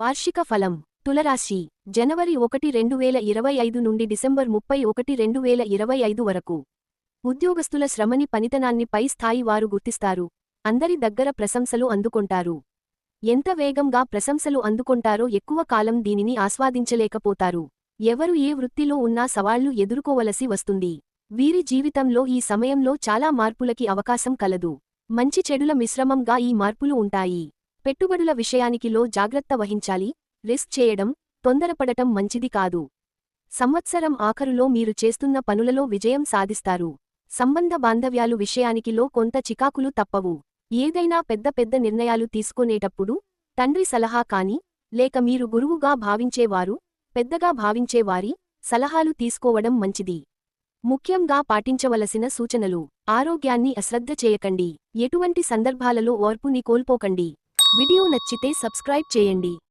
వార్షిక ఫలం తులరాశి జనవరి ఒకటి రెండు వేల ఇరవై ఐదు నుండి డిసెంబర్ ముప్పై ఒకటి రెండు వేల ఇరవై ఐదు వరకు. ఉద్యోగస్తుల శ్రమని పనితనాన్ని పై స్థాయి వారు గుర్తిస్తారు. అందరి దగ్గర ప్రశంసలు అందుకొంటారు. ఎంత వేగంగా ప్రశంసలు అందుకొంటారో ఎక్కువ కాలం దీనిని ఆస్వాదించలేకపోతారు. ఎవరు ఏ వృత్తిలో ఉన్నా సవాళ్ళు ఎదుర్కోవలసి వస్తుంది. వీరి జీవితంలో ఈ సమయంలో చాలా మార్పులకి అవకాశం కలదు. మంచి చెడుల మిశ్రమంగా ఈ మార్పులు ఉంటాయి. పెట్టుబడుల విషయానికిలో జాగ్రత్త వహించాలి రిస్క్ చేయడం తొందరపడటం మంచిది కాదు. సంవత్సరం ఆఖరులో మీరు చేస్తున్న పనులలో విజయం సాధిస్తారు. సంబంధ బాంధవ్యాలు విషయానికిలో కొంత చికాకులు తప్పవు. ఏదైనా పెద్ద పెద్ద నిర్ణయాలు తీసుకునేటప్పుడు తండ్రి సలహా కాని లేక మీరు గురువుగా భావించేవారు పెద్దగా భావించేవారి సలహాలు తీసుకోవడం మంచిది. ముఖ్యంగా పాటించవలసిన సూచనలు ఆరోగ్యాన్ని అశ్రద్ధ చేయకండి. ఎటువంటి సందర్భాలలో ఓర్పుని కోల్పోకండి. వీడియో నచ్చితే సబ్స్క్రైబ్ చేయండి.